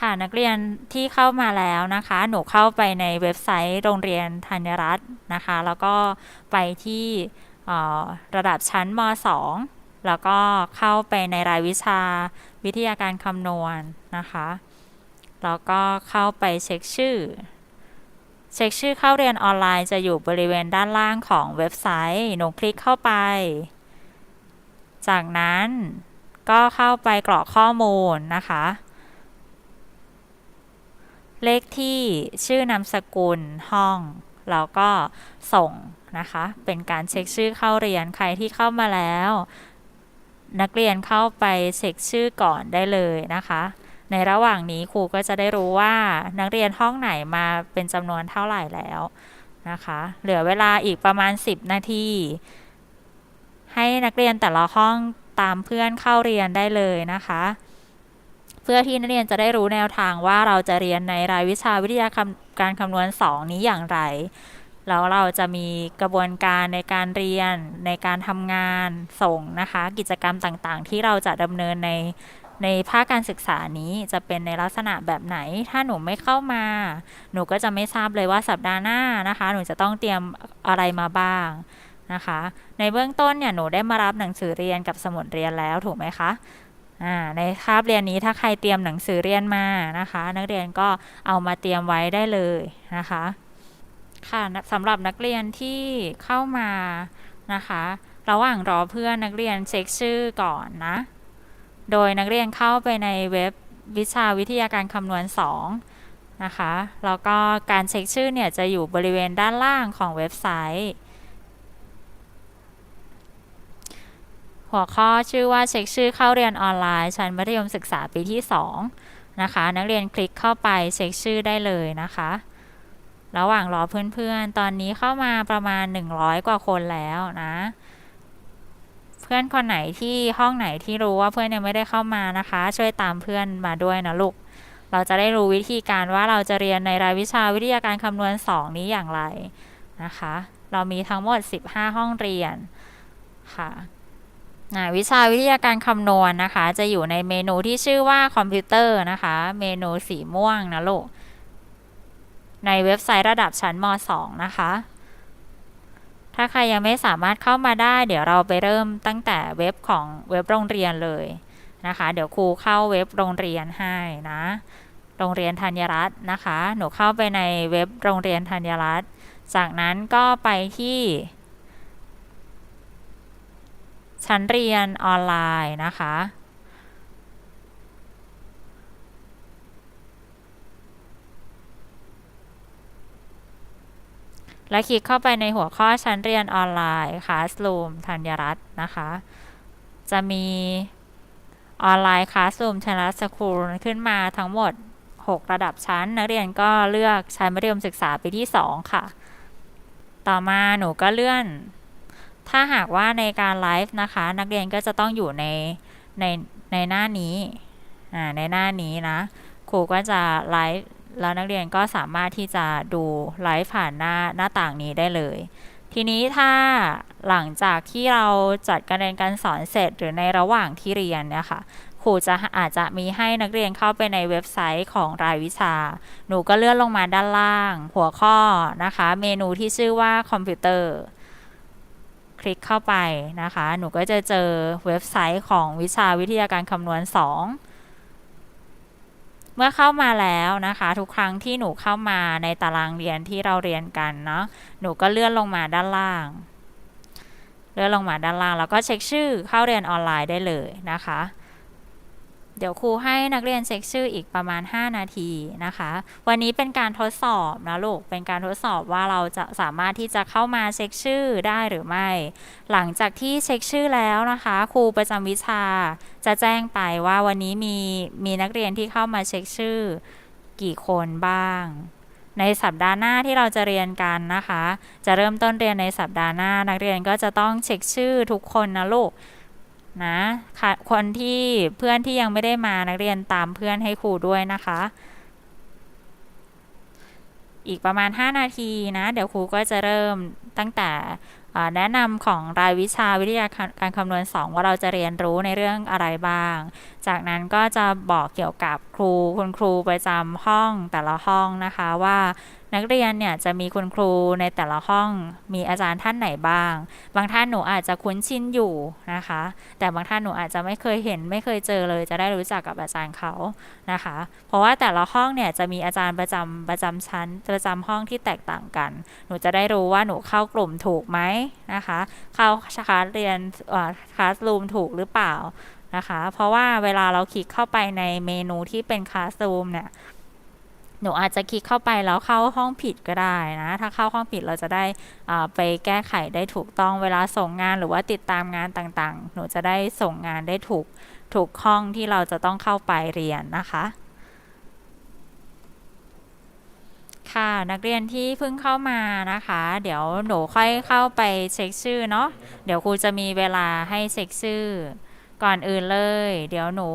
ค่ะนักเรียนที่เข้ามาแล้วนะคะ หนูเข้าไปในเว็บไซต์โรงเรียนธัญรัตน์นะคะ แล้วก็ไปที่ระดับชั้นม .2 แล้วก็เข้าไปในรายวิชาวิทยาการคำนวณนะคะ แล้วก็เข้าไปเช็คชื่อ เช็คชื่อเข้าเรียนออนไลน์จะอยู่บริเวณด้านล่างของเว็บไซต์ หนูคลิกเข้าไป จากนั้นก็เข้าไปกรอกข้อมูลนะคะ เลขที่ชื่อนามสกุลห้อง แล้วก็ส่งนะคะ เป็นการเช็คชื่อเข้าเรียนใครที่เข้ามาแล้ว นักเรียนเข้าไปเช็คชื่อก่อนได้เลยนะคะ ในระหว่างนี้ครูก็จะได้รู้ว่านักเรียนห้องไหนมาเป็นจำนวนเท่าไหร่แล้วนะคะ เหลือเวลาอีกประมาณ 10 นาที ให้นักเรียนแต่ละห้องตามเพื่อนเข้าเรียนได้เลยนะคะ พื่อที่นักเรียนจะได้รู้แนวทางว่าเราจะเรียนในรายวิชาวิทยาการคำนวณ 2 นี้อย่างไร แล้วเราจะมีกระบวนการในการเรียนในการทำงานส่งนะคะ กิจกรรมต่างๆ ที่เราจะดำเนินในในภาคการศึกษานี้จะเป็นในลักษณะแบบไหน ถ้าหนูไม่เข้ามา หนูก็จะไม่ทราบเลยว่าสัปดาห์หน้านะคะ หนูจะต้องเตรียมอะไรมาบ้างนะคะ ในเบื้องต้นเนี่ยหนูได้มารับหนังสือเรียนกับสมุดเรียนแล้วถูกไหมคะ ในคาบเรียนนี้ถ้าใครเตรียมหนังสือเรียนมานะคะ นักเรียนก็เอามาเตรียมไว้ได้เลยนะคะค่ะสำหรับนักเรียนที่เข้ามานะคะระหว่างรอเพื่อนนักเรียนเช็คชื่อก่อนนะ โดยนักเรียนเข้าไปในเว็บวิชาวิทยาการคำนวณ 2 นะคะ แล้วก็การเช็คชื่อเนี่ยจะอยู่บริเวณด้านล่างของเว็บไซต์ หัวข้อชื่อว่าเช็คชื่อเข้าเรียนออนไลน์ชั้นมัธยมศึกษาปีที่ 2 นะคะ นักเรียนคลิกเข้าไปเช็คชื่อได้เลยนะคะ ระหว่างรอเพื่อนๆ ตอนนี้เข้ามาประมาณ 100 กว่าคนแล้วนะ เพื่อนคนไหนที่ห้องไหนที่รู้ว่าเพื่อนยังไม่ได้เข้ามานะคะ ช่วยตามเพื่อนมาด้วยนะลูก เราจะได้รู้วิธีการว่าเราจะเรียนในรายวิชาวิทยาการคำนวณ 2 นี้อย่างไรนะคะ เรามีทั้งหมด 15 ห้องเรียนค่ะ วิชาวิทยาการคำนวณนนะคะ จะอยู่ในเมนูที่ชื่อว่าคอมพิวเตอร์นะคะ เมนูสีม่วงนะลูก ในเว็บไซต์ระดับชั้นม .2 นะคะ ถ้าใครยังไม่สามารถเข้ามาได้ เดี๋ยวเราไปเริ่มตั้งแต่เว็บของเว็บโรงเรียนเลยนะคะ เดี๋ยวครูเข้าเว็บโรงเรียนให้นะ โรงเรียนธัญรัตน์นะคะ หนูเข้าไปในเว็บโรงเรียนธัญรัตน์ จากนั้นก็ไปที่ ชั้นเรียนออนไลน์นะคะ และคลิกเข้าไปในหัวข้อชั้นเรียนออนไลน์ Classroom ธัญรัตน์นะคะ จะมีออนไลน์ Classroom ธัญรัตน์สคูลขึ้นมาทั้งหมด 6 ระดับชั้น นักเรียนก็เลือกชั้นมัธยมศึกษาปีที่ 2 ค่ะ ต่อมาหนูก็เลื่อน ถ้าหากว่าในการไลฟ์นะคะ นักเรียนก็จะต้องอยู่ในในในหน้านี้อ่าในหน้านี้นะครูก็จะไลฟ์แล้วนักเรียนก็สามารถที่จะดูไลฟ์ผ่านหน้าหน้าต่างนี้ได้เลย ทีนี้ถ้าหลังจากที่เราจัดการเรียนการสอนเสร็จหรือในระหว่างที่เรียนเนี่ยค่ะครูจะอาจจะมีให้นักเรียนเข้าไปในเว็บไซต์ของรายวิชา หนูก็เลื่อนลงมาด้านล่าง หัวข้อนะคะ เมนูที่ชื่อว่าคอมพิวเตอร์ คลิกเข้าไปนะคะ หนูก็จะเจอเว็บไซต์ของวิชาวิทยาการคำนวณ 2 เมื่อเข้ามาแล้วนะคะ ทุกครั้งที่หนูเข้ามาในตารางเรียนที่เราเรียนกันเนาะหนูก็เลื่อนลงมาด้านล่าง เลื่อนลงมาด้านล่าง แล้วก็เช็คชื่อเข้าเรียนออนไลน์ได้เลยนะคะ เดี๋ยวครูให้นักเรียนเช็คชื่ออีกประมาณ 5 นาทีนะคะ วันนี้เป็นการทดสอบนะลูก เป็นการทดสอบว่าเราจะสามารถที่จะเข้ามาเช็คชื่อได้หรือไม่ หลังจากที่เช็คชื่อแล้วนะคะ ครูประจำวิชาจะแจ้งไปว่าวันนี้มีมีนักเรียนที่เข้ามาเช็คชื่อ กี่คนบ้าง ในสัปดาห์หน้าที่เราจะเรียนกันนะคะ จะเริ่มต้นเรียนในสัปดาห์หน้า นักเรียนก็จะต้องเช็คชื่อทุกคนนะลูก นะค่ะคนที่เพื่อนที่ยังไม่ได้มานักเรียนตามเพื่อนให้ครูด้วยนะคะ อีกประมาณ 5 นาทีนะ เดี๋ยวครูก็จะเริ่มตั้งแต่แนะนำของรายวิชาวิทยาการคำนวณ 2 ว่าเราจะเรียนรู้ในเรื่องอะไรบ้าง จากนั้นก็จะบอกเกี่ยวกับครูคุณครูประจำห้องแต่ละห้องนะคะว่า นักเรียนเนี่ยจะมีคุณครูในแต่ละห้องมีอาจารย์ท่านไหนบ้าง บางท่านหนูอาจจะคุ้นชินอยู่นะคะ แต่บางท่านหนูอาจจะไม่เคยเห็นไม่เคยเจอเลย จะได้รู้จักกับอาจารย์เขานะคะ เพราะว่าแต่ละห้องเนี่ยจะมีอาจารย์ประจำประจำชั้นประจำห้องที่แตกต่างกัน หนูจะได้รู้ว่าหนูเข้ากลุ่มถูกไหมนะคะ เข้าคลาสเรียนคลาสรูมถูกหรือเปล่านะคะ เพราะว่าเวลาเราคลิกเข้าไปในเมนูที่เป็นคลาสรูมเนี่ย หนูอาจจะคลิกเข้าไปแล้วเข้าห้องผิดก็ได้นะ ถ้าเข้าห้องผิดเราจะได้ไปแก้ไขได้ถูกต้องเวลาส่งงานหรือว่าติดตามงานต่างๆ หนูจะได้ส่งงานได้ถูกถูกห้องที่เราจะต้องเข้าไปเรียนนะคะค่ะนักเรียนที่เพิ่งเข้ามานะคะ เดี๋ยวหนูค่อยเข้าไปเช็คชื่อเนาะเดี๋ยวครูจะมีเวลาให้เช็คชื่อ ก่อนอื่นเลย เดี๋ยวหนู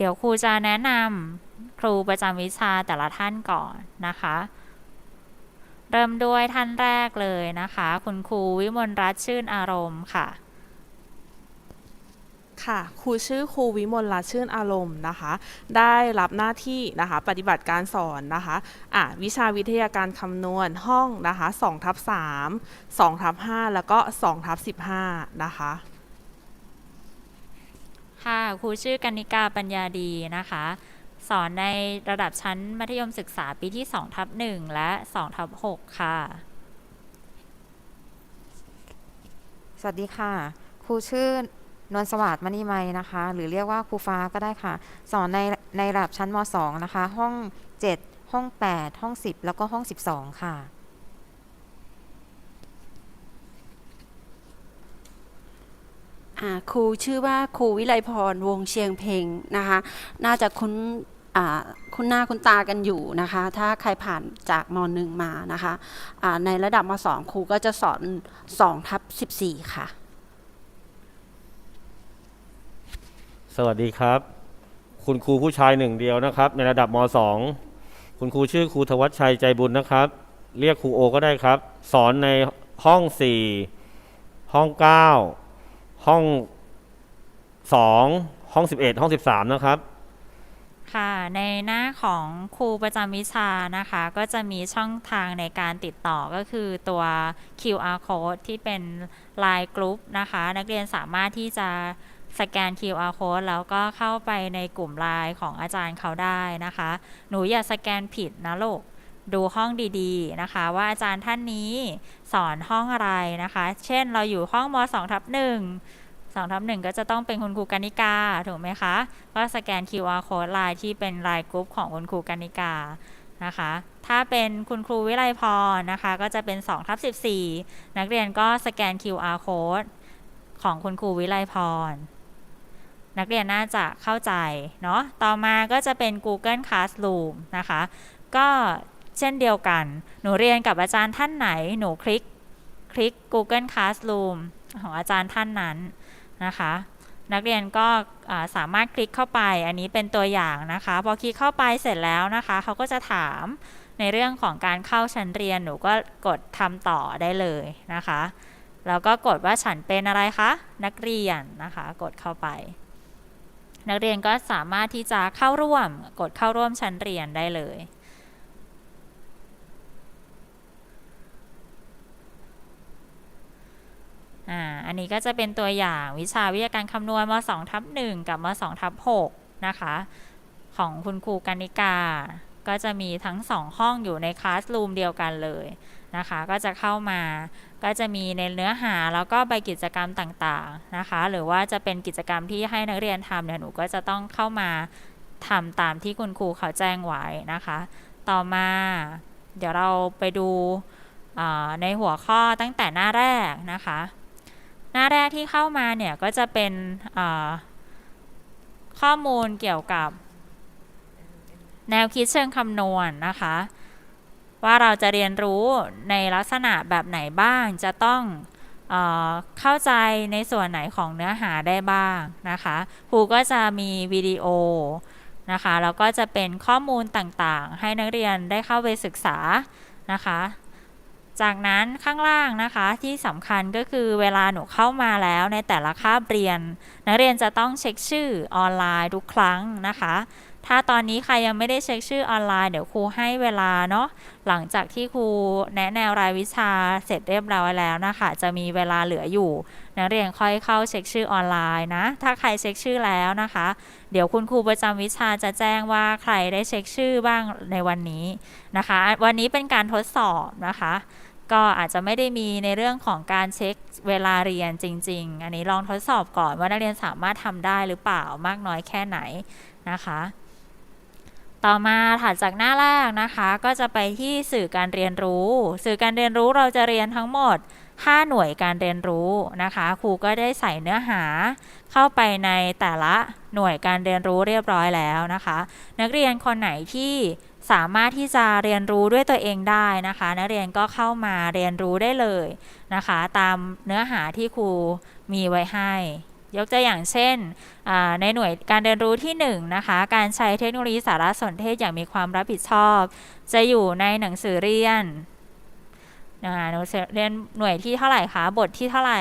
เดี๋ยวครูจะแนะนำครูประจำวิชาแต่ละท่านก่อนนะคะ เริ่มด้วยท่านแรกเลยนะคะ คุณครูวิมลรัตน์ชื่นอารมณ์ค่ะค่ะครูชื่อครูวิมลรัตชื่นอารมณ์นะคะ ได้รับหน้าที่นะคะ ปฏิบัติการสอนนะคะอะวิชาวิทยาการคำนวณห้องนะคะ2ทับ3 2ทับ5แล้วก็2ทับ15 นะคะ ค่ะ ครูชื่อกันิกาปัญญาดีนะคะ สอนในระดับชั้นมัธยมศึกษาปีที่2ทับ1และ2ทับ6ค่ะ สวัสดีค่ะ ครูชื่อนวลสวัสดิ์มณีไมนะคะ หรือเรียกว่าครูฟ้าก็ได้ค่ะ สอนในในระดับชั้นม 2 นะคะ ห้อง 7 ห้อง 8 ห้อง 10 แล้วก็ห้อง 12 ค่ะ ครูชื่อว่าครูวิไลพรวงเชียงเพลงนะคะ น่าจะคุ้นคุณหน้าคุณตากันอยู่นะคะ ถ้าใครผ่านจากมหนึ่งมานะคะะในระดับมสองครูก็จะสอนสองทับสิบสี่ค่ะ สวัสดีครับ คุณครูผู้ชายหนึ่งเดียวนะครับ ในระดับมสองคุณครูชื่อครูธวัชชัยใจบุญนะครับ เรียกครูโอก็ได้ครับ สอนในห้องสี่ห้องเก้า ห้องสองห้องสิบเอ็ดห้องสิบสามนะครับ ค่ะ ในหน้าของครูประจำวิชานะคะ ก็จะมีช่องทางในการติดต่อก็คือตัว QR code ที่เป็น Line Group นะคะ นักเรียนสามารถที่จะสแกน QR code แล้วก็เข้าไปในกลุ่มไลน์ของอาจารย์เขาได้นะคะ หนูอย่าสแกนผิดนะลูก ดูห้องดีๆนะคะ ว่าอาจารย์ท่านนี้สอนห้องอะไรนะคะ เช่นเราอยู่ห้องม2ทับหนึ่งสองทับหนึ่งก็จะต้องเป็นคุณครูกนิกาถูกไหมคะ ก็สแกน QR code ไลน์ที่เป็นไลน์กรุ๊ปของคุณครูกนิกานะคะ ถ้าเป็นคุณครูวิไลพรนะคะ ก็จะเป็น2ทับ14 นักเรียนก็สแกน QR code ของคุณครูวิไลพร นักเรียนน่าจะเข้าใจเนาะ ต่อมาก็จะเป็น Google Classroom นะคะ ก็ เช่นเดียวกัน หนูเรียนกับอาจารย์ท่านไหน หนูคลิก คลิก Google Classroom ของอาจารย์ท่านนั้นนะคะ นักเรียนก็สามารถคลิกเข้าไป อันนี้เป็นตัวอย่างนะคะ พอคลิกเข้าไปเสร็จแล้วนะคะ เขาก็จะถามในเรื่องของการเข้าชั้นเรียน หนูก็กดทำต่อได้เลยนะคะ แล้วก็กดว่าฉันเป็นอะไรคะ นักเรียนนะคะ กดเข้าไปนักเรียนก็สามารถที่จะเข้าร่วมกดเข้าร่วมชั้นเรียนได้เลย อ่าอันนี้ก็จะเป็นตัวอย่างวิชาวิทยาการคำนวณม2ทับ1กับม2ทับ6นะคะ ของคุณครูกนิกา ก็จะมีทั้ง 2 ห้องอยู่ในคลาสรูมเดียวกันเลยนะคะ ก็จะเข้ามาก็จะมีในเนื้อหาแล้วก็ใบกิจกรรมต่างๆนะคะ หรือว่าจะเป็นกิจกรรมที่ให้นักเรียนทำเนี่ยหนูก็จะต้องเข้ามาทำตามที่คุณครูเขาแจ้งไว้นะคะ ต่อมา เดี๋ยวเราไปดูในหัวข้อตั้งแต่หน้าแรกนะคะ หน้าแรกที่เข้ามาเนี่ยก็จะเป็นข้อมูลเกี่ยวกับ แนวคิดเชิงคำนวณนนะคะ ว่าเราจะเรียนรู้ในลักษณะแบบไหนบ้างจะต้องเอเข้าใจในส่วนไหนของเนื้อหาได้บ้างนะคะครูก็จะมีวิดีโอนะคะแล้วก็จะเป็นข้อมูลต่างๆ ให้นักเรียนได้เข้าไปศึกษานะคะ จากนั้นข้างล่างนะคะที่สำคัญก็คือเวลาหนูเข้ามาแล้วในแต่ละคาบเรียน นักเรียนจะต้องเช็คชื่อออนไลน์ทุกครั้งนะคะ ถ้าตอนนี้ใครยังไม่ได้เช็คชื่อออนไลน์เดี๋ยวครูให้เวลาเนาะหลังจากที่ครูแนะแนวรายวิชาเสร็จเรียบร้อยแล้วนะคะ จะมีเวลาเหลืออยู่ นักเรียนค่อยเข้าเช็คชื่อออนไลน์นะ ถ้าใครเช็คชื่อแล้วนะคะ เดี๋ยวคุณครูประจำวิชาจะแจ้งว่าใครได้เช็คชื่อบ้างในวันนี้นะคะ วันนี้เป็นการทดสอบนะคะ ก็อาจจะไม่ได้มีในเรื่องของการเช็คเวลาเรียนจริง ๆ อันนี้ลองทดสอบก่อนว่านักเรียนสามารถทำได้หรือเปล่ามากน้อยแค่ไหนนะคะ ต่อมาถัดจากหน้าแรกนะคะ ก็จะไปที่สื่อการเรียนรู้ สื่อการเรียนรู้เราจะเรียนทั้งหมด 5 หน่วยการเรียนรู้นะคะครูก็ได้ใส่เนื้อหาเข้าไปในแต่ละหน่วยการเรียนรู้เรียบร้อยแล้วนะคะ นักเรียนคนไหนที่ สามารถที่จะเรียนรู้ด้วยตัวเองได้นะคะ นักเรียนก็เข้ามาเรียนรู้ได้เลยนะคะ ตามเนื้อหาที่ครูมีไว้ให้ ยกตัวอย่างเช่น ในหน่วยการเรียนรู้ที่1นงนะคะ การใช้เทคโนโลยีสารสนเทศอย่างมีความรับผิดชอบ จะอยู่ในหนังสือเรียนนะคะหนังสือเรียนหน่วยที่เท่าไหร่คะ บทที่เท่าไหร่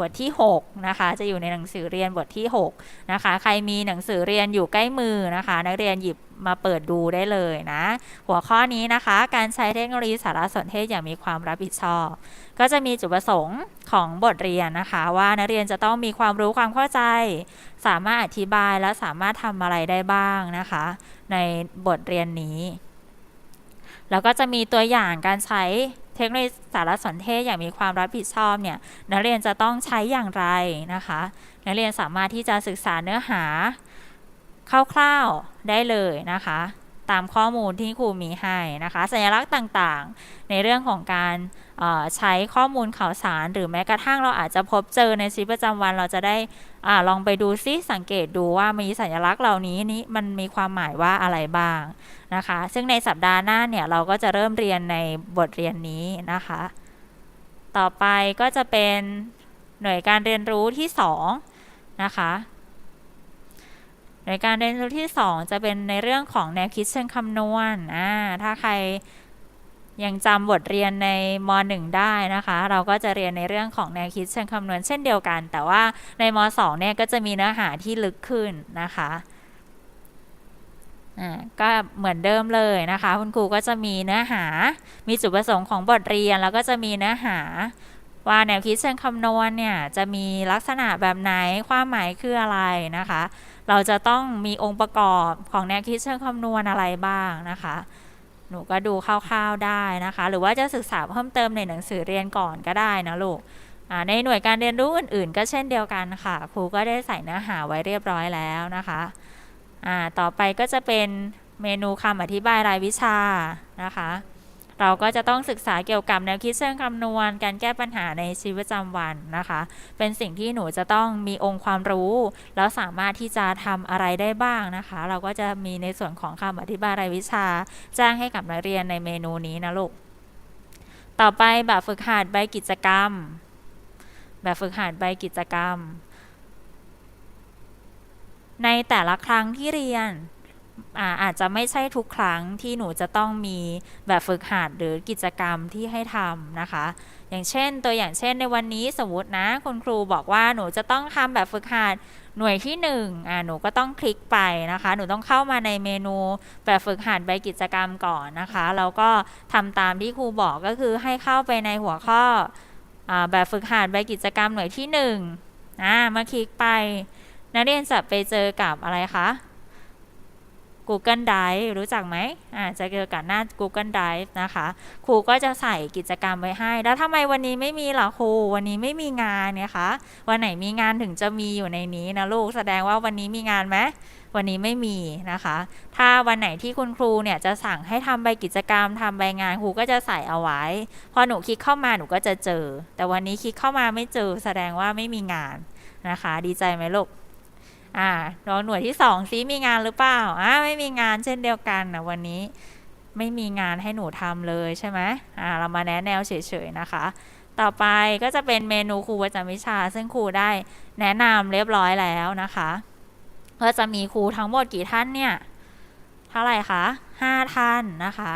บทที่ 6 นะคะ จะอยู่ในหนังสือเรียนบทที่ 6 นะคะ ใครมีหนังสือเรียนอยู่ใกล้มือนะคะ นักเรียนหยิบ มาเปิดดูได้เลยนะ หัวข้อนี้นะคะ การใช้เทคโนโลยีสารสนเทศอย่างมีความรับผิดชอบ ก็จะมีจุดประสงค์ของบทเรียนนะคะ ว่านักเรียนจะต้องมีความรู้ความเข้าใจ สามารถอธิบายและสามารถทำอะไรได้บ้างนะคะ ในบทเรียนนี้ แล้วก็จะมีตัวอย่างการใช้เทคโนโลยีสารสนเทศอย่างมีความรับผิดชอบเนี่ยนักเรียนจะต้องใช้อย่างไรนะคะ นักเรียนสามารถที่จะศึกษาเนื้อหา คร่าวๆได้เลยนะคะ ตามข้อมูลที่ครูมีให้นะคะ สัญลักษณ์ต่างๆ ในเรื่องของการใช้ข้อมูลข่าวสาร หรือแม้กระทั่งเราอาจจะพบเจอในชีวิตประจำวันเราจะได้อลองไปดูซิสังเกตดูว่ามีสัญลักษณ์เหล่านี้นี้มันมีความหมายว่าอะไรบ้างนะคะ ซึ่งในสัปดาห์หน้าเนี่ยเราก็จะเริ่มเรียนในบทเรียนนี้นะคะ ต่อไปก็จะเป็นหน่วยการเรียนรู้ที่ 2 นะคะ หน่วยการเรียนรู้ที่ 2 จะเป็นในเรื่องของแนวคิดเชิงคำนวณอ่าถ้าใครยังจำบทเรียนในม .1 ได้นะคะ เราก็จะเรียนในเรื่องของแนวคิดเชิงคำนวณเช่นเดียวกัน แต่ว่าในม .2 เนี่ยก็จะมีเนื้อหาที่ลึกขึ้นนะคะก็เหมือนเดิมเลยนะคะ คุณครูก็จะมีเนื้อหา มีจุดประสงค์ของบทเรียน แล้วก็จะมีเนื้อหาว่าแนวคิดเชิงคำนวณเนี่ยจะมีลักษณะแบบไหนความหมายคืออะไรนะคะ เราจะต้องมีองค์ประกอบของแนวคิดเชิงคำนวณอะไรบ้างนะคะ หนูก็ดูคร่าวๆได้นะคะ หรือว่าจะศึกษาเพิ่มเติมในหนังสือเรียนก่อนก็ได้นะลูกในหน่วยการเรียนรู้อื่นๆ ก็เช่นเดียวกันค่ะ ครูก็ได้ใส่เนื้อหาไว้เรียบร้อยแล้วนะคะต่อไปก็จะเป็นเมนูคำอธิบายรายวิชานะคะ เราก็จะต้องศึกษาเกี่ยวกับแนวคิดเชิงคำนวณ การแก้ปัญหาในชีวิตประจำวันนะคะ เป็นสิ่งที่หนูจะต้องมีองค์ความรู้ แล้วสามารถที่จะทำอะไรได้บ้างนะคะ เราก็จะมีในส่วนของคำอธิบายรายวิชาแจ้งให้กับนักเรียนในเมนูนี้นะลูก ต่อไปแบบฝึกหัดใบกิจกรรม แบบฝึกหัดใบกิจกรรม ในแต่ละครั้งที่เรียน อาจจะไม่ใช่ทุกครั้งที่หนูจะต้องมีแบบฝึกหัดหรือกิจกรรมที่ให้ทำนะคะ อย่างเช่น ตัวอย่างเช่นในวันนี้สมมตินะ คุณครูบอกว่าหนูจะต้องทำแบบฝึกหัดหน่วยที่1อ่าหนูก็ต้องคลิกไปนะคะ หนูต้องเข้ามาในเมนูแบบฝึกหัดใบกิจกรรมก่อนนะคะแล้วก็ทำตามที่ครูบอกก็คือให้เข้าไปในหัวข้ออแบบฝึกหัดใบกิจกรรมหน่วยที่1อ่ามาคลิกไปนักเรียนจะไปเจอกับอะไรคะ Google Drive รู้จักไหมอ่าจะเจอกับหน้า Google Drive นะคะ ครูก็จะใส่กิจกรรมไว้ให้ แล้วทำไมวันนี้ไม่มีล่ะครูวันนี้ไม่มีงานเนี่ยคะวันไหนมีงานถึงจะมีอยู่ในนี้นะลูกแสดงว่าวันนี้มีงานไหมวันนี้ไม่มีนะคะ ถ้าวันไหนที่คุณครูเนี่ยจะสั่งให้ทำใบกิจกรรมทำใบงานครูก็จะใส่เอาไว้ พอหนูคลิกเข้ามาหนูก็จะเจอ แต่วันนี้คลิกเข้ามาไม่เจอ แสดงว่าไม่มีงานนะคะ ดีใจไหมลูก อ่าลองหน่วยที่สองซิมีงานหรือเปล่าอ่าไม่มีงานเช่นเดียวกันนะวันนี้ไม่มีงานให้หนูทำเลยใช่ไหมอ่าเรามาแนะแนวเฉยๆนะคะ ต่อไปก็จะเป็นเมนูครูประจำวิชา ซึ่งครูได้แนะนำเรียบร้อยแล้วนะคะ ก็จะมีครูทั้งหมดกี่ท่านเนี่ย เท่าไหร่คะห้าท่านนะคะ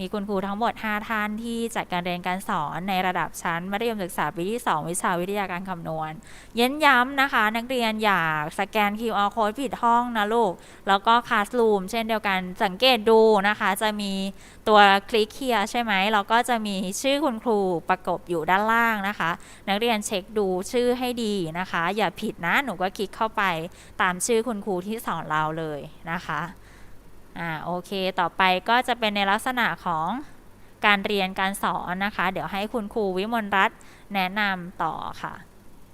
มีคุณครูทั้งหมด 5 ท่านที่จัดการเรียนการสอนในระดับชั้นมัธยมศึกษาปีที่ 2 วิชาวิทยาการคำนวณ เย้นย้ำนะคะ นักเรียนอยากสแกน QR code ผิดห้องนะลูก แล้วก็ Classroom เช่นเดียวกันสังเกตดูนะคะ จะมีตัวคลิกเคียใช่ไหมแล้วก็จะมีชื่อคุณครูประกบอยู่ด้านล่างนะคะ นักเรียนเช็คดูชื่อให้ดีนะคะ อย่าผิดนะหนูก็คลิกเข้าไปตามชื่อคุณครูที่สอนเราเลยนะคะ อ่าโอเค ต่อไปก็จะเป็นในลักษณะของการเรียนการสอนนะคะ เดี๋ยวให้คุณครูวิมลรัตน์แนะนำต่อค่ะ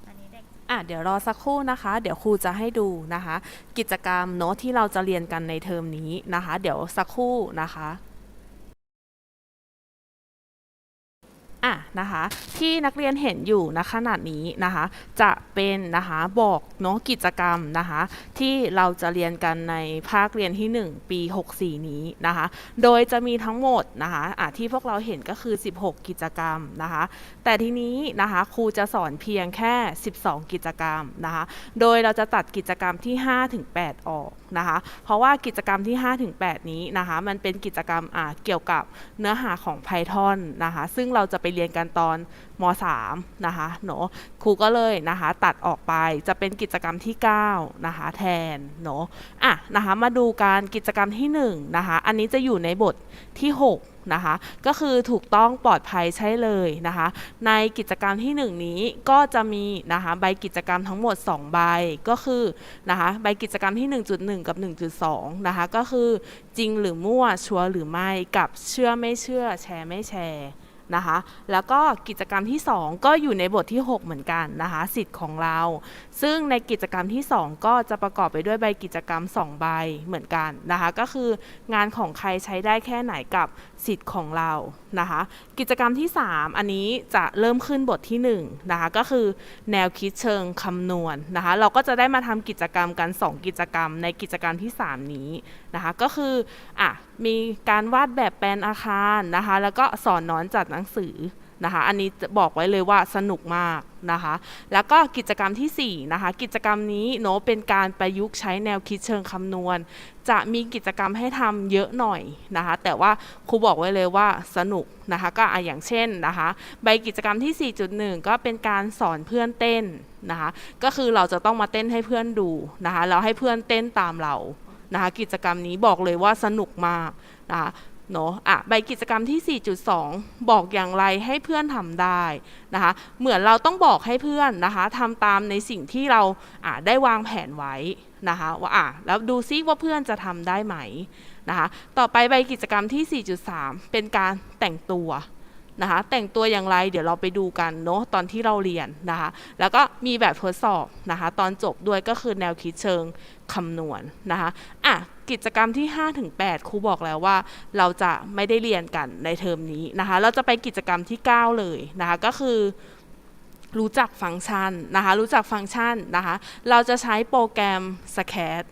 อันนี้เด็กอะเดี๋ยวรอสักครู่นะคะ เดี๋ยวครูจะให้ดูนะคะ กิจกรรมเนาะที่เราจะเรียนกันในเทอมนี้นะคะ เดี๋ยวสักครู่นะคะ อะนะคะที่นักเรียนเห็นอยู่ณขนาดนี้นะคะจะเป็นนะคะบอกเนาะกิจกรรมนะคะที่เราจะเรียนกันในภาคเรียนที่ 1 ปี 64 นี้นะคะโดยจะมีทั้งหมดนะคะะที่พวกเราเห็นก็คือ 16 กิจกรรมนะคะแต่ทีนี้นะคะครูจะสอนเพียงแค่ 12 กิจกรรมนะคะโดยเราจะตัดกิจกรรมที่ 5-8 ออกนะคะเพราะว่ากิจกรรมที่ 5-8 นี้นะคะมันเป็นกิจกรรมอะเกี่ยวกับเนื้อหาของ Python นะคะซึ่งเราจะไปเรียนกันตอนม .3 นะคะเนาะครูก็เลยนะคะตัดออกไปจะเป็นกิจกรรมที่9นะคะแทนเนาะอะนะคะมาดูการกิจกรรมที่1นะคะอันนี้จะอยู่ในบทที่ 6นะคะก็คือถูกต้องปลอดภัยใช่เลยนะคะในกิจกรรมที่ 1 นี้ก็จะมีนะคะใบกิจกรรมทั้งหมด 2 ใบก็คือนะคะใบกิจกรรมที่ 1.1 กับ 1.2นะคะก็คือจริงหรือมั่วชัวร์หรือไม่กับเชื่อไม่เชื่อแชร์ไม่แชร์ นะคะ แล้วก็กิจกรรมที่ 2 ก็อยู่ในบทที่ 6 เหมือนกันนะคะ สิทธิ์ของเรา ซึ่งในกิจกรรมที่ 2 ก็จะประกอบไปด้วยใบกิจกรรม 2 ใบเหมือนกันนะคะ ก็คืองานของใครใช้ได้แค่ไหนกับ สิทธิ์ของเรานะคะ กิจกรรมที่ 3 อันนี้จะเริ่มขึ้นบทที่1นะคะก็คือแนวคิดเชิงคำนวณนะคะ เราก็จะได้มาทำกิจกรรมกัน 2 กิจกรรมในกิจกรรมที่ 3 นี้นะคะ ก็คืออะมีการวาดแบบแปลนอาคารนะคะ แล้วก็สอนนอนจัดหนังสือนะคะ อันนี้บอกไว้เลยว่าสนุกมากนะคะ แล้วก็กิจกรรมที่4นะคะ กิจกรรมนี้โนเป็นการประยุกต์ใช้แนวคิดเชิงคำนวณ จะมีกิจกรรมให้ทำเยอะหน่อยนะคะ แต่ว่าครูบอกไว้เลยว่าสนุกนะคะ ก็ออย่างเช่นนะคะ ใบกิจกรรมที่ 4.1 ก็เป็นการสอนเพื่อนเต้นนะคะ ก็คือเราจะต้องมาเต้นให้เพื่อนดูนะคะ แล้วให้เพื่อนเต้นตามเรานะคะ กิจกรรมนี้บอกเลยว่าสนุกมากนะคะ เนาะอะใบกิจกรรมที่ 4.2 บอกอย่างไรให้เพื่อนทำได้นะคะ เหมือนเราต้องบอกให้เพื่อนนะคะทำตามในสิ่งที่เราอะได้วางแผนไว้นะคะว่าอะแล้วดูซิว่าเพื่อนจะทำได้ไหมนะคะ ต่อไปใบกิจกรรมที่ 4.3 เป็นการแต่งตัว นะคะ แต่งตัวอย่างไรเดี๋ยวเราไปดูกันเนาะตอนที่เราเรียนนะคะ แล้วก็มีแบบทดสอบนะคะ ตอนจบด้วยก็คือแนวคิดเชิงคำนวณนะคะอะกิจกรรมที่ 5-8 ครูบอกแล้วว่า เราจะไม่ได้เรียนกันในเทอมนี้นะคะ เราจะไปกิจกรรมที่ 9 เลยนะคะ ก็คือรู้จักฟังก์ชันนะคะ รู้จักฟังก์ชันนะคะ เราจะใช้โปรแกรม s c a t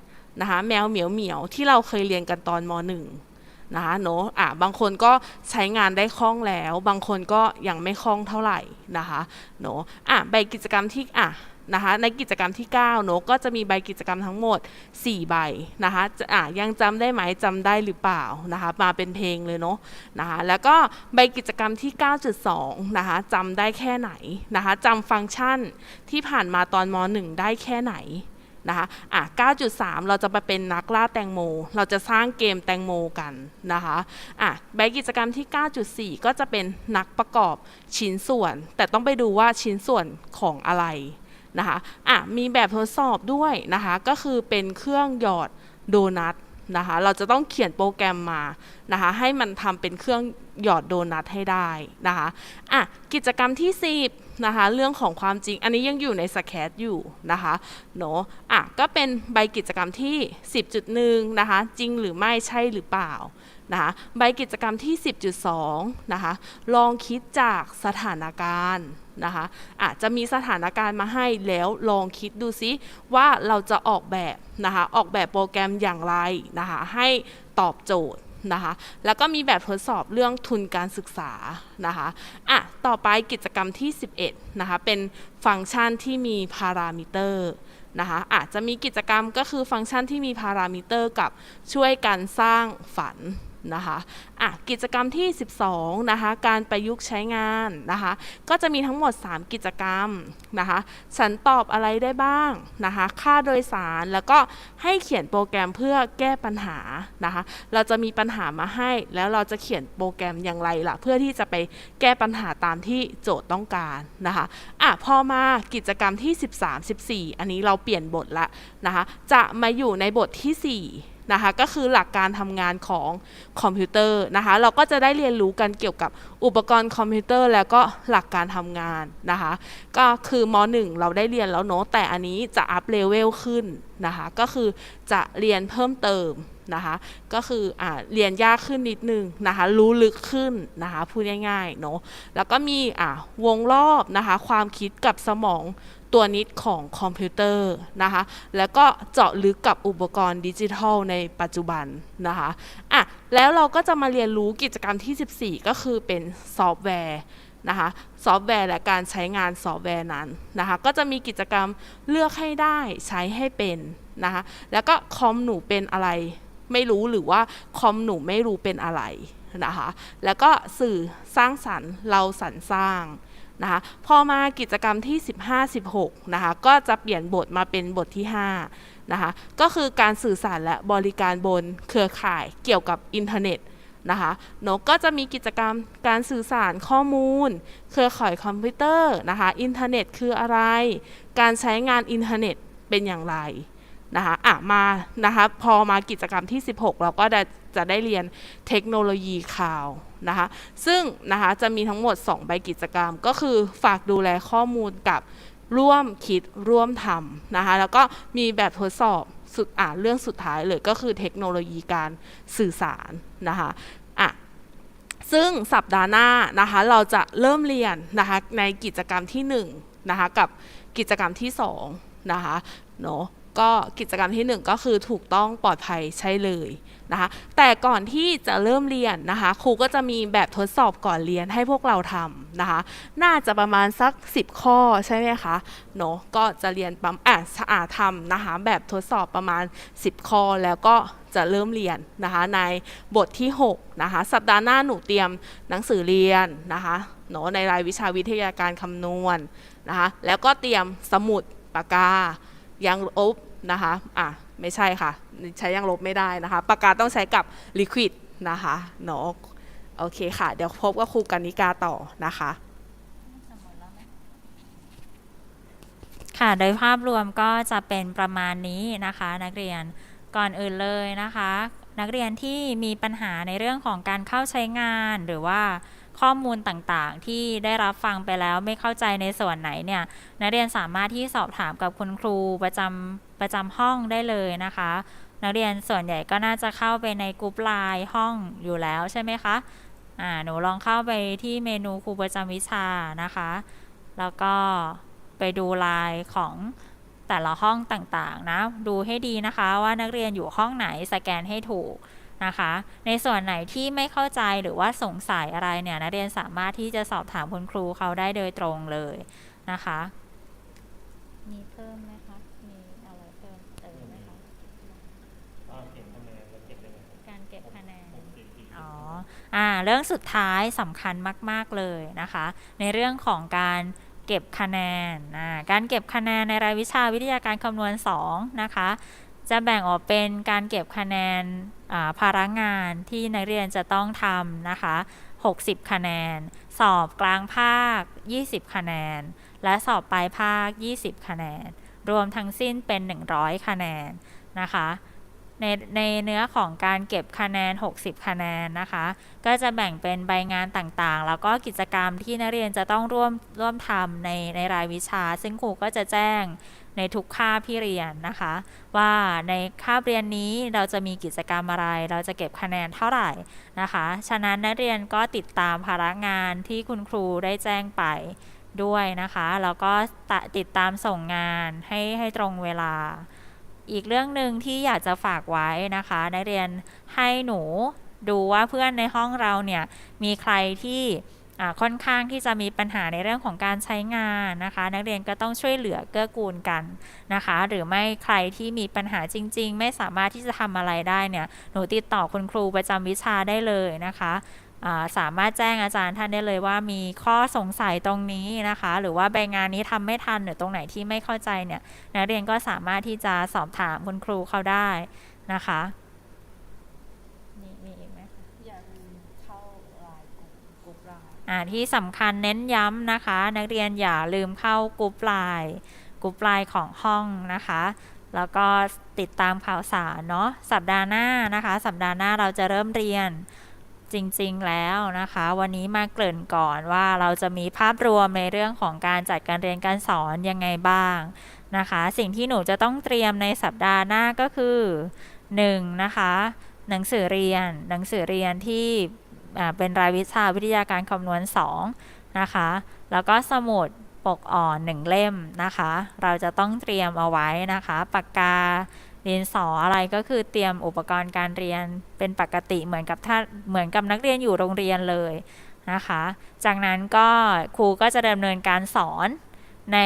นะคะ แมวเหมียวเหมียวที่เราเคยเรียนกันตอนม .1 นะคะเนอะอะบางคนก็ใช้งานได้คล่องแล้ว บางคนก็ยังไม่คล่องเท่าไหร่นะคะเนอะอะใบกิจกรรมที่อะนะคะในกิจกรรมที่9เนอะก็จะมีใบกิจกรรมทั้งหมด 4 ใบนะคะจะอะยังจำได้ไหมจำได้หรือเปล่านะคะมาเป็นเพลงเลยเนาะนะคะแล้วก็ใบกิจกรรมที่ 9.2นะคะจำได้แค่ไหนนะคะจำฟังก์ชันที่ผ่านมาตอนม .1 ได้แค่ไหน นะคะอะ9.3 เราจะมาเป็นนักล่าแตงโม เราจะสร้างเกมแตงโมกันนะคะอะใบกิจกรรมที่ 9.4 ก็จะเป็นนักประกอบชิ้นส่วน แต่ต้องไปดูว่าชิ้นส่วนของอะไรนะคะอะมีแบบทดสอบด้วยนะคะก็คือเป็นเครื่องหยอดโดนัทนะคะเราจะต้องเขียนโปรแกรมมานะคะให้มันทำเป็นเครื่องหยอดโดนัทให้ได้นะคะอะกิจกรรมที่ 10นะคะเรื่องของความจริงอันนี้ยังอยู่ในสแคตอยู่นะคะเนาะอะก็เป็นใบกิจกรรมที่ 10.1นะคะจริงหรือไม่ใช่หรือเปล่านะคะใบกิจกรรมที่ 10.2นะคะลองคิดจากสถานการณ์นะคะอาจจะมีสถานการณ์มาให้แล้วลองคิดดูซิว่าเราจะออกแบบนะคะออกแบบโปรแกรมอย่างไรนะคะให้ตอบโจทย์ นะคะ แล้วก็มีแบบทดสอบเรื่องทุนการศึกษานะคะอะต่อไปกิจกรรมที่ 11นะคะเป็นฟังก์ชันที่มีพารามิเตอร์นะคะอาจจะมีกิจกรรมก็คือฟังก์ชันที่มีพารามิเตอร์กับช่วยกันสร้างฝัน นะคะอะกิจกรรมที่ 12นะคะการประยุกต์ใช้งานนะคะก็จะมีทั้งหมด 3 กิจกรรมนะคะฉันตอบอะไรได้บ้างนะคะค่าโดยสารแล้วก็ให้เขียนโปรแกรมเพื่อแก้ปัญหานะคะเราจะมีปัญหามาให้แล้วเราจะเขียนโปรแกรมอย่างไรล่ะ เพื่อที่จะไปแก้ปัญหาตามที่โจทย์ต้องการนะคะอะพอมากิจกรรมที่ 13 14 อันนี้เราเปลี่ยนบทละนะคะจะมาอยู่ในบททีสี่4 นะคะก็คือหลักการทำงานของคอมพิวเตอร์นะคะเราก็จะได้เรียนรู้กันเกี่ยวกับอุปกรณ์คอมพิวเตอร์ แล้วก็หลักการทำงานนะคะก็คือม .1 เราได้เรียนแล้วเนาะแต่อันนี้จะอัพเลเวลขึ้นนะคะก็คือจะเรียนเพิ่มเติมนะคะก็คืออ่าเรียนยากขึ้นนิดนึงนะคะรู้ลึกขึ้นนะคะพูดง่ายๆเนาะแล้วก็มีอ่าวงรอบนะคะความคิดกับสมอง ตัวนิดของคอมพิวเตอร์นะคะ แล้วก็เจาะลึกกับอุปกรณ์ดิจิทัลในปัจจุบันนะคะอะแล้วเราก็จะมาเรียนรู้กิจกรรมที่ 14 ก็คือเป็นซอฟต์แวร์นะคะซอฟต์แวร์และการใช้งานซอฟต์แวร์นั้นนะคะก็จะมีกิจกรรมเลือกให้ได้ใช้ให้เป็นนะคะแล้วก็คอมหนูเป็นอะไรไม่รู้หรือว่าคอมหนูไม่รู้เป็นอะไรนะคะแล้วก็สื่อสร้างสรรค์เราสรรสร้าง นะคะพอมากิจกรรมที่ 15-16นะคะก็จะเปลี่ยนบทมาเป็นบทที่ 5 นะคะก็คือการสื่อสารและบริการบนเครือข่ายเกี่ยวกับอินเทอร์เน็ตนะคะนอะก็จะมีกิจกรรมการสื่อสารข้อมูล เครือข่ายคอมพิวเตอร์นะคะ อินเทอร์เน็ตคืออะไร การใช้งานอินเทอร์เน็ตเป็นอย่างไร นะคะอะมานะคะพอมากิจกรรมที่ 16 เราก็ได้จะได้เรียนเทคโนโลยีข่าวนะคะซึ่งนะคะจะมีทั้งหมด 2 ใบกิจกรรม ก็คือฝากดูแลข้อมูลกับร่วมคิดร่วมทำนะคะแล้วก็มีแบบทดสอบสุดอะเรื่องสุดท้ายเลยก็คือเทคโนโลยีการสื่อสารนะคะอะซึ่งสัปดาห์หน้านะคะเราจะเริ่มเรียนนะคะในกิจกรรมที่1นะคะกับกิจกรรมที่2นะคะเนาะ ก็กิจกรรมที่ 1 ก็คือถูกต้องปลอดภัยใช่เลยนะคะ แต่ก่อนที่จะเริ่มเรียนนะคะ ครูก็จะมีแบบทดสอบก่อนเรียนให้พวกเราทำนะคะ น่าจะประมาณสัก 10 ข้อใช่ไหมคะเนาะก็จะเรียนปั๊มอะอ่าทำนะคะ แบบทดสอบประมาณ 10 ข้อแล้วก็จะเริ่มเรียนนะคะในบทที่ 6 นะคะ สัปดาห์หน้าหนูเตรียมหนังสือเรียนนะคะเนาะในรายวิชาวิทยาการคำนวณนะคะแล้วก็เตรียมสมุดปากกา ยางลบนะคะอะไม่ใช่ค่ะ ใช้ยางลบไม่ได้นะคะ ปากกาต้องใช้กับลิควิดนะคะเนาะโอเคค่ะ เดี๋ยวพบกับครูกนิกาต่อนะคะค่ะโดยภาพรวมก็จะเป็นประมาณนี้นะคะ นักเรียนก่อนอื่นเลยนะคะ นักเรียนที่มีปัญหาในเรื่องของการเข้าใช้งานหรือว่า ข้อมูลต่างๆ ที่ได้รับฟังไปแล้วไม่เข้าใจในส่วนไหนเนี่ยนักเรียนสามารถที่สอบถามกับคุณครูประจำประจำห้องได้เลยนะคะ นักเรียนส่วนใหญ่ก็น่าจะเข้าไปในกลุ่มไลน์ห้องอยู่แล้วใช่ไหมคะอ่าหนูลองเข้าไปที่เมนูครูประจำวิชานะคะ แล้วก็ไปดูไลน์ของแต่ละห้องต่างๆนะ ดูให้ดีนะคะว่านักเรียนอยู่ห้องไหนสแกนให้ถูก นะคะ ในส่วนไหนที่ไม่เข้าใจหรือว่าสงสัยอะไรเนี่ยนักเรียนสามารถที่จะสอบถามคุณครูเขาได้โดยตรงเลยนะคะ มีเพิ่มไหมคะ มีอะไรเพิ่มเติมไหมคะการเก็บคะแนนอ๋ออ่าเรื่องสุดท้ายสำคัญมาก ๆเลยนะคะ ในเรื่องของการเก็บคะแนนอ่าการเก็บคะแนนในรายวิชาวิทยาการคำนวณ 2 นะคะ จะแบ่งออกเป็นการเก็บคะแนนอ่าภาระงานที่นักเรียนจะต้องทำนะคะ 60 คะแนน สอบกลางภาค 20 คะแนน และสอบปลายภาค 20 คะแนน รวมทั้งสิ้นเป็น 100 คะแนนนะคะ ในในเนื้อของการเก็บคะแนน 60 คะแนนนะคะ ก็จะแบ่งเป็นใบงานต่างๆ แล้วก็กิจกรรมที่นักเรียนจะต้องร่วมร่วมทำในในรายวิชา ซึ่งครูก็จะแจ้งในทุกคาบที่เรียนนะคะ ว่าในคาบเรียนนี้เราจะมีกิจกรรมอะไร เราจะเก็บคะแนนเท่าไหร่นะคะ ฉะนั้นนักเรียนก็ติดตามภาระงานที่คุณครูได้แจ้งไปด้วยนะคะ แล้วก็ติดตามส่งงานให้ให้ตรงเวลา อีกเรื่องหนึ่งที่อยากจะฝากไว้นะคะ นักเรียนให้หนูดูว่าเพื่อนในห้องเราเนี่ยมีใครที่ค่อนข้างที่จะมีปัญหาในเรื่องของการใช้งานนะคะ นักเรียนก็ต้องช่วยเหลือเกื้อกูลกันนะคะ หรือไม่ใครที่มีปัญหาจริง ๆ ไม่สามารถที่จะทำอะไรได้เนี่ยหนูติดต่อคุณครูประจำวิชาได้เลยนะคะ สามารถแจ้งอาจารย์ท่านได้เลยว่ามีข้อสงสัยตรงนี้นะคะ หรือว่าใบงานนี้ทำไม่ทันหรือตรงไหนที่ไม่เข้าใจเนี่ยนักเรียนก็สามารถที่จะสอบถามคุณครูเขาได้นะคะมีมีอีกไหมคะอย่าลืมเข้าไลน์กลุ่มกลุ่มไลน์อ่าที่สำคัญเน้นย้ำนะคะ นักเรียนอย่าลืมเข้ากรุ๊ปไลน์กรุ๊ปไลน์ของห้องนะคะ แล้วก็ติดตามข่าวสารเนาะสัปดาห์หน้านะคะ สัปดาห์หน้าเราจะเริ่มเรียน จริง ๆ แล้วนะคะ วันนี้มาเกริ่นก่อนว่าเราจะมีภาพรวมในเรื่องของการจัดการเรียนการสอนยังไงบ้างนะคะ สิ่งที่หนูจะต้องเตรียมในสัปดาห์หน้าก็คือ 1. นะคะ หนังสือเรียน หนังสือเรียนที่เป็นรายวิชาวิทยาการคำนวณ 2 นะคะ แล้วก็สมุดปกอ่อน1เล่มนะคะ เราจะต้องเตรียมเอาไว้นะคะ ปากกา ดินสออะไรก็คือเตรียมอุปกรณ์การเรียนเป็นปกติเหมือนกับถ้าเหมือนกับนักเรียนอยู่โรงเรียนเลยนะคะ จากนั้นก็ครูก็จะดำเนินการสอนใน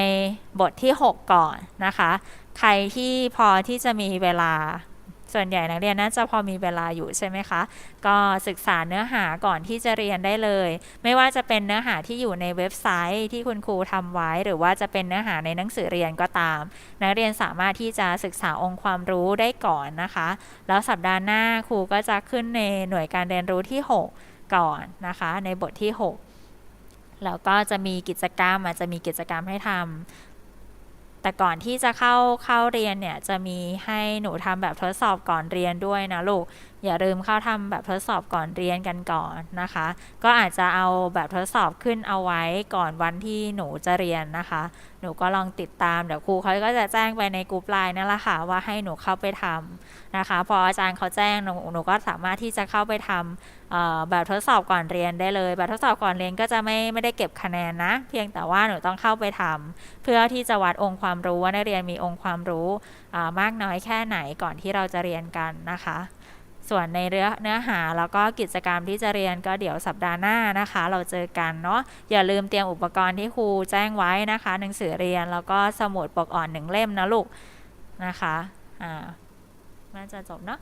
บทที่ 6 ก่อนนะคะ ใครที่พอที่จะมีเวลา ส่วนใหญ่นักเรียนน่าจะพอมีเวลาอยู่ใช่ไหมคะ ก็ศึกษาเนื้อหาก่อนที่จะเรียนได้เลย ไม่ว่าจะเป็นเนื้อหาที่อยู่ในเว็บไซต์ที่คุณครูทำไว้ หรือว่าจะเป็นเนื้อหาในหนังสือเรียนก็ตาม นักเรียนสามารถที่จะศึกษาองค์ความรู้ได้ก่อนนะคะ แล้วสัปดาห์หน้าครูก็จะขึ้นในหน่วยการเรียนรู้ที่ 6 ก่อนนะคะ ในบทที่ 6แล้วก็จะมีกิจกรรมอาจจะมีกิจกรรมให้ทำ แต่ก่อนที่จะเข้าเข้าเรียนเนี่ยจะมีให้หนูทำแบบทดสอบก่อนเรียนด้วยนะลูกอย่าลืมเข้าทำแบบทดสอบก่อนเรียนกันก่อนนะคะ ก็อาจจะเอาแบบทดสอบขึ้นเอาไว้ก่อนวันที่หนูจะเรียนนะคะ หนูก็ลองติดตามเดี๋ยวครูเขาก็จะแจ้งไปในกลุ่มไลน์นั่นแหละค่ะว่าให้หนูเข้าไปทำนะคะ พออาจารย์เขาแจ้งหนูหนูก็สามารถที่จะเข้าไปทำแบบทดสอบก่อนเรียนได้เลย แบบทดสอบก่อนเรียนก็จะไม่ไม่ได้เก็บคะแนนนะ เพียงแต่ว่าหนูต้องเข้าไปทำเพื่อที่จะวัดองค์ความรู้ว่านักเรียนมีองค์ความรู้มากน้อยแค่ไหนก่อนที่เราจะเรียนกันนะคะ ส่วนในเรื่องเนื้อหาแล้วก็กิจกรรมที่จะเรียนก็เดี๋ยวสัปดาห์หน้านะคะ เราเจอกันเนาะอย่าลืมเตรียมอุปกรณ์ที่ครูแจ้งไว้นะคะหนังสือเรียนแล้วก็สมุดปกอ่อนหนึ่งเล่มนะลูกนะคะอ่าน่าจะจบเนาะ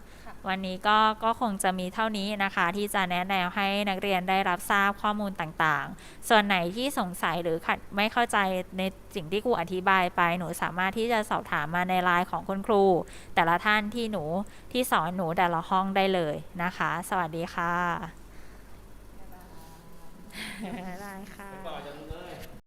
วันนี้ก็ก็คงจะมีเท่านี้นะคะ ที่จะแนะแนวให้นักเรียนได้รับทราบข้อมูลต่างๆ ส่วนไหนที่สงสัยหรือขัดไม่เข้าใจในสิ่งที่ครูอธิบายไป หนูสามารถที่จะสอบถามมาในไลน์ของคุณครู แต่ละท่านที่หนูที่สอนหนูแต่ละห้องได้เลยนะคะ สวัสดีค่ะบ๊ายบายค่ะ